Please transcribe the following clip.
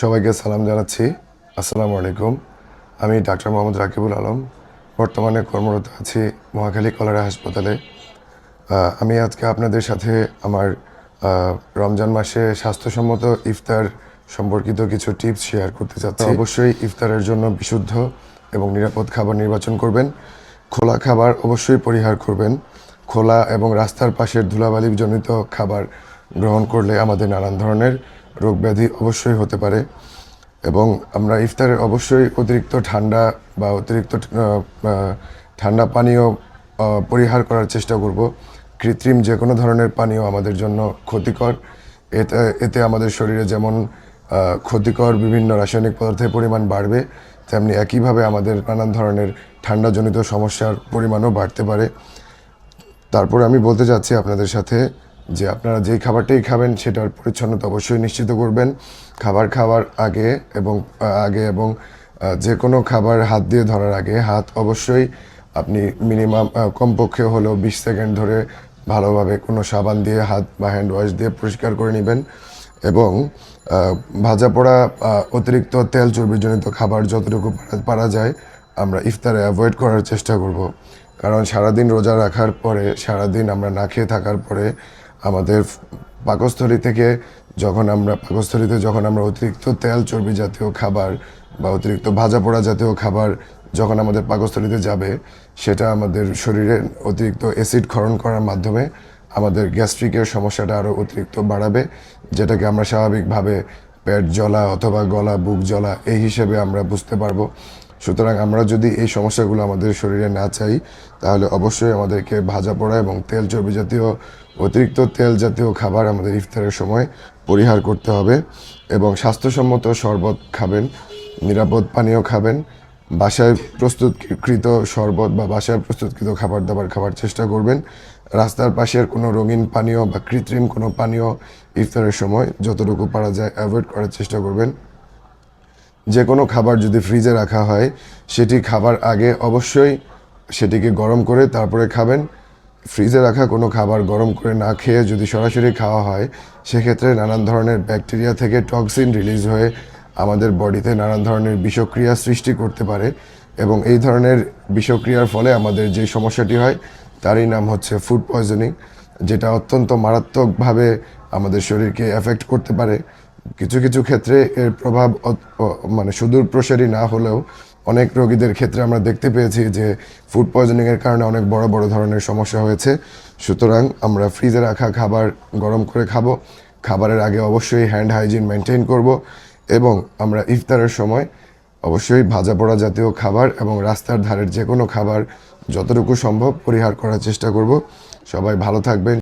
সবাইকে সালাম জানাচ্ছি। আসসালামু আলাইকুম। আমি ডাক্তার মোহাম্মদ রাকিবুল আলম। বর্তমানে কর্মরত আছি মহাখালী কলেরা হাসপাতালে। আমি আজকে আপনাদের সাথে আমার রমজান মাসে স্বাস্থ্যসম্মত ইফতার সম্পর্কিত কিছু টিপস শেয়ার করতে চাচ্ছি। অবশ্যই। ইফতারের জন্য বিশুদ্ধ এবং নিরাপদ খাবার নির্বাচন করবেন। খোলা খাবার অবশ্যই পরিহার করবেন। খোলা এবং রাস্তার পাশের ধুলাবালিজনিত খাবার গ্রহণ করলে আমাদের নানান ধরনের রোগ ব্যাধি অবশ্যই হতে পারে এবং আমরা ইফতারের অবশ্যই অতিরিক্ত ঠান্ডা বা অতিরিক্ত ঠান্ডা পানীয় পরিহার করার চেষ্টা করব। কৃত্রিম যে কোনো ধরনের পানীয় আমাদের জন্য ক্ষতিকর। এতে এতে আমাদের শরীরে যেমন ক্ষতিকর বিভিন্ন রাসায়নিক পদার্থের পরিমাণ বাড়বে, তেমনি একইভাবে আমাদের নানান ধরনের ঠান্ডাজনিত সমস্যার পরিমাণও বাড়তে পারে। তারপর আমি বলতে চাচ্ছি আপনাদের সাথে যে আপনারা যেই খাবারটাই খাবেন সেটার পরিচ্ছন্নতা অবশ্যই নিশ্চিত করবেন। খাবার খাওয়ার আগে এবং আগে এবং যে কোনো খাবার হাত দিয়ে ধরার আগে হাত অবশ্যই আপনি মিনিমাম কমপক্ষে হলেও বিশ সেকেন্ড ধরে ভালোভাবে কোনো সাবান দিয়ে হাত বা হ্যান্ড ওয়াশ দিয়ে পরিষ্কার করে নেবেন এবং ভাজা পোড়া অতিরিক্ত তেল চর্বিজনিত খাবার যতটুকু পারা যায় আমরা ইফতারে অ্যাভয়েড করার চেষ্টা করব। কারণ সারাদিন রোজা রাখার পরে, সারাদিন আমরা না খেয়ে থাকার পরে আমাদের পাকস্থলী থেকে যখন আমরা, পাকস্থলীতে যখন আমরা অতিরিক্ত তেল চর্বি জাতীয় খাবার বা অতিরিক্ত ভাজা পোড়া জাতীয় খাবার যখন আমাদের পাকস্থলীতে যাবে, সেটা আমাদের শরীরে অতিরিক্ত অ্যাসিড ক্ষরণ করার মাধ্যমে আমাদের গ্যাস্ট্রিকের সমস্যাটা আরও অতিরিক্ত বাড়াবে, যেটাকে আমরা স্বাভাবিকভাবে পেট জ্বলা অথবা গলা, বুক জ্বলা এই হিসেবে আমরা বুঝতে পারব। সুতরাং আমরা যদি এই সমস্যাগুলো আমাদের শরীরে না চাই, তাহলে অবশ্যই আমাদেরকে ভাজা পোড়া এবং তেল চর্বি জাতীয়, অতিরিক্ত তেল জাতীয় খাবার আমাদের ইফতারের সময় পরিহার করতে হবে এবং স্বাস্থ্যসম্মত শরবত খাবেন, নিরাপদ পানীয় খাবেন, বাসায় প্রস্তুতকৃত শরবত বা বাসায় প্রস্তুতকৃত খাবার দাবার খাবার চেষ্টা করবেন। রাস্তার পাশের কোনো রঙিন পানীয় বা কৃত্রিম কোনো পানীয় ইফতারের সময় যতটুকু পারা যায় অ্যাভয়েড করার চেষ্টা করবেন। যে কোনো খাবার যদি ফ্রিজে রাখা হয়, সেটি খাবার আগে অবশ্যই সেটিকে গরম করে তারপরে খাবেন। ফ্রিজে রাখা কোনো খাবার গরম করে না খেয়ে যদি সরাসরি খাওয়া হয়, সেক্ষেত্রে নানান ধরনের ব্যাকটেরিয়া থেকে টক্সিন রিলিজ হয়ে আমাদের বডিতে নানান ধরনের বিষক্রিয়া সৃষ্টি করতে পারে এবং এই ধরনের বিষক্রিয়ার ফলে আমাদের যে সমস্যাটি হয়, তারই নাম হচ্ছে ফুড পয়জনিং যেটা অত্যন্ত মারাত্মকভাবে আমাদের শরীরকে এফেক্ট করতে পারে। কিছু কিছু ক্ষেত্রে এর প্রভাব মানে সুদূর প্রসারী না হলেও অনেক রোগীদের ক্ষেত্রে আমরা দেখতে পেয়েছি যে ফুড পয়জনিং এর কারণে অনেক বড় বড় ধরনের সমস্যা হয়েছে। সুতরাং আমরা ফ্রিজে রাখা খাবার গরম করে খাব। খাবারের আগে অবশ্যই হ্যান্ড হাইজিন মেনটেন করব এবং আমরা ইফতারের সময় অবশ্যই ভাজা পোড়া জাতীয় খাবার এবং রাস্তার ধারের যে কোনো খাবার যতটুকু সম্ভব পরিহার করার চেষ্টা করব। সবাই ভালো থাকবেন।